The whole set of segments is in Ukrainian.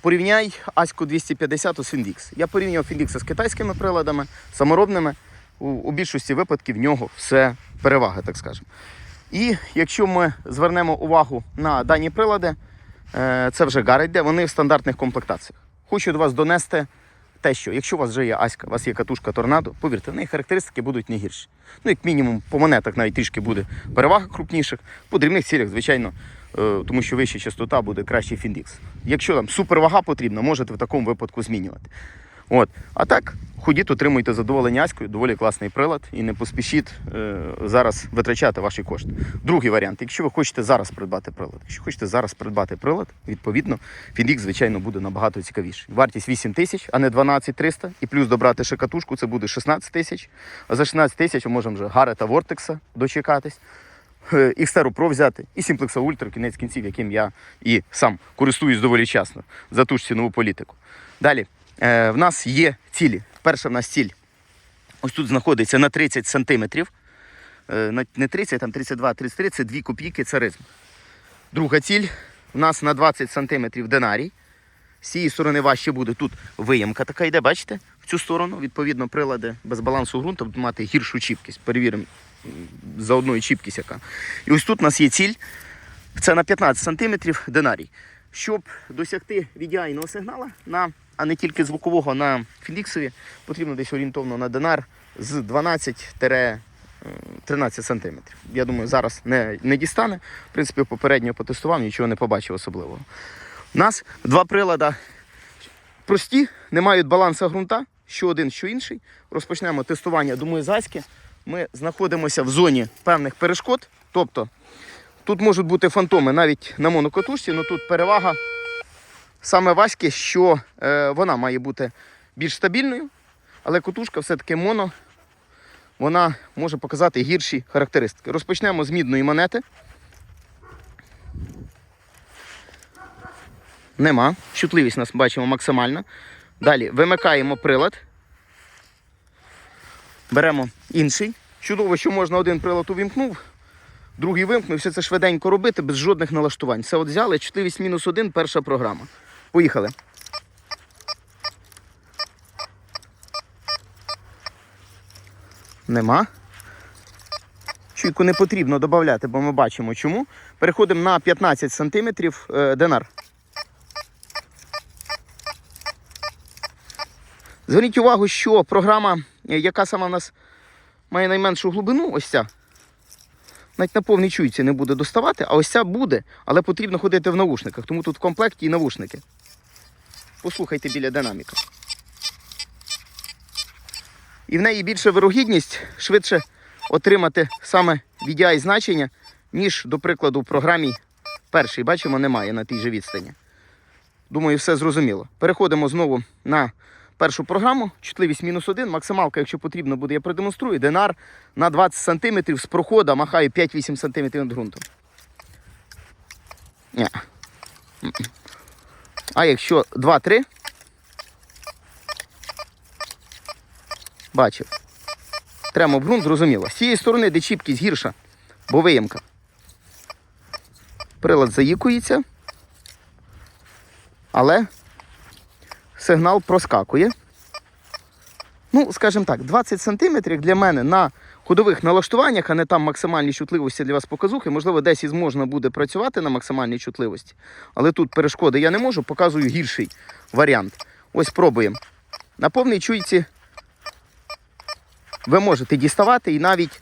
Порівняй Аську 250 з Фіндікс. Я порівнював Фіндікса з китайськими приладами, саморобними. У, у більшості випадків в нього все перевага, так скажемо. І якщо ми звернемо увагу на дані прилади, е, це вже йде, вони в стандартних комплектаціях. Хочу до вас донести те, що якщо у вас вже є Аська, у вас є катушка торнадо, повірте, в неї характеристики будуть не гірші. Ну, як мінімум, по монетах навіть трішки буде перевага крупніших, по дрібних цілях, звичайно, тому що вища частота буде кращий фіндікс. Якщо там супервага потрібна, можете в такому випадку змінювати. От. А так, ходіть, отримуйте задоволення Аською, доволі класний прилад, і не поспішіть е, зараз витрачати ваші кошти. Другий варіант, якщо ви хочете зараз придбати прилад, якщо хочете зараз придбати прилад, відповідно, Фіндікс, звичайно, буде набагато цікавіший. Вартість 8 тисяч, а не 12 300, і плюс добрати ще катушку, це буде 16 тисяч. А за 16 тисяч ми можемо вже Гарета Вортекса дочекатись. Е, Xterra Pro взяти і Simplex Ultra, кінець кінців, яким я і сам користуюсь доволі часто за ту ж цінову політику. Далі, е, в нас є цілі. Перша в нас ціль. Ось тут знаходиться на 30 сантиметрів. Е, не 30, там 32, 33, це 2 копійки царизм. Друга ціль у нас на 20 сантиметрів динарій. З цієї сторони важче буде. Тут виямка така йде, бачите? В цю сторону, відповідно, прилади без балансу ґрунту будуть мати гіршу чіпкість. Перевіримо м, заодно і чіпкість яка. І ось тут у нас є ціль. Це на 15 сантиметрів динарій. Щоб досягти відіайного сигнала, на, а не тільки звукового на Філіксові, потрібно десь орієнтовно на динар з 12 13 сантиметрів. Я думаю, зараз не, не дістане. В принципі, попередньо потестував, нічого не побачив особливого. У нас два прилади прості, не мають балансу ґрунта, що один, що інший. Розпочнемо тестування, думаю, заськи. Ми знаходимося в зоні певних перешкод. Тобто тут можуть бути фантоми навіть на монокатушці, але тут перевага саме Васьки, що е, вона має бути більш стабільною, але котушка все-таки моно, вона може показати гірші характеристики. Розпочнемо з мідної монети. Нема. Чутливість нас бачимо максимальна. Далі вимикаємо прилад. Беремо інший. Чудово, що можна один прилад увімкнув, другий вимкнув, все це швиденько робити без жодних налаштувань. Це от взяли, чутливість мінус один, перша програма. Поїхали. Нема. Чуйку не потрібно додати, бо ми бачимо чому. Переходимо на 15 см е, динар. Зверніть увагу, що програма, е, яка сама в нас має найменшу глибину, ось ця, навіть на повній чуйці не буде доставати, а ось ця буде, але потрібно ходити в навушниках, тому тут в комплекті і навушники. Послухайте біля динаміка. І в неї більша вирогідність швидше отримати саме VDI значення, ніж, до прикладу, в програмі перший. Бачимо, немає на тій же відстані. Думаю, все зрозуміло. Переходимо знову на першу програму. Чутливість мінус один. Максималка, якщо потрібно буде, я продемонструю. Динар на 20 см з прохода махаю 5-8 см над ґрунтом. Ні. А якщо 2-3. Бачив. Тремо в ґрунт, зрозуміло. З цієї сторони, де чіпкість гірша, бо виємка. Прилад заїкується. Але сигнал проскакує. Ну, скажімо так, 20 см для мене на ходових налаштуваннях, а не там максимальній чутливості для вас показухи. Можливо, десь і можна буде працювати на максимальній чутливості. Але тут перешкоди я не можу, показую гірший варіант. Ось пробуємо. На повній чуйці ви можете діставати і навіть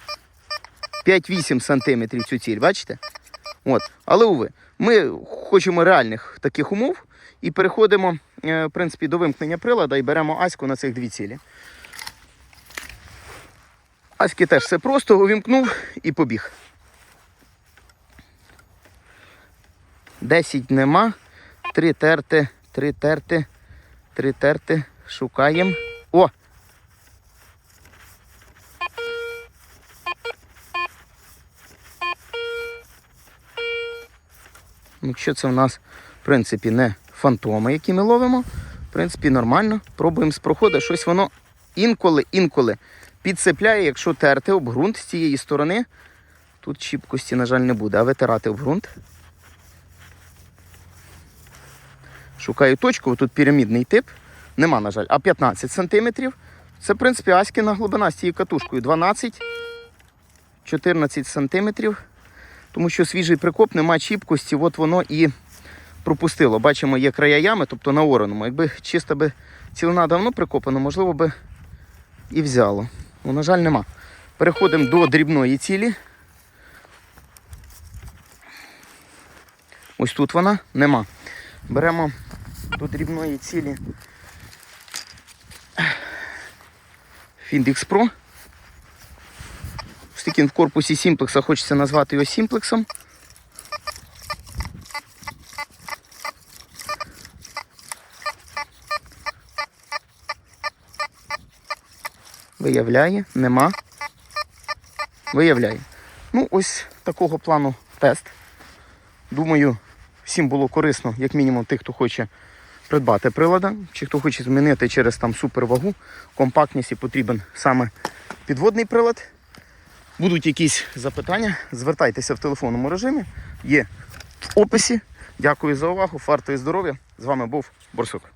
5-8 см цю ціль, бачите? От. Але уви, ми хочемо реальних таких умов і переходимо е, в принципі, до вимкнення прилада і беремо аську на цих дві цілі. Аськи теж все просто увімкнув і побіг. 10 нема. Три терти, три терти, три терти. Шукаємо. О! Якщо це в нас, в принципі, не фантоми, які ми ловимо, в принципі, нормально. Пробуємо з проходу. Щось воно інколи-інколи підцепляє, якщо терти об ґрунт з цієї сторони. Тут чіпкості, на жаль, не буде, а витирати об ґрунт. Шукаю точку, тут пірамідний тип. Нема, на жаль, а 15 см. Це, в принципі, аськіна глибина з цією катушкою 12 14 см. Тому що свіжий прикоп, нема чіпкості, от воно і пропустило. Бачимо, є края ями, тобто на ораному. Якби чисто би цілина давно прикопана, можливо би і взяло. Ну, на жаль, нема. Переходимо до дрібної цілі. Ось тут вона нема. Беремо до дрібної цілі Findix Pro. Такий в корпусі сімплекса, хочеться назвати його сімплексом. Виявляє, нема. Виявляє. Ну, ось такого плану тест. Думаю, всім було корисно, як мінімум, тих, хто хоче придбати прилада, чи хто хоче змінити через там супервагу, компактність і потрібен саме підводний прилад. Будуть якісь запитання, звертайтеся в телефонному режимі. Є в описі. Дякую за увагу. Фарту і здоров'я. З вами був Борсук.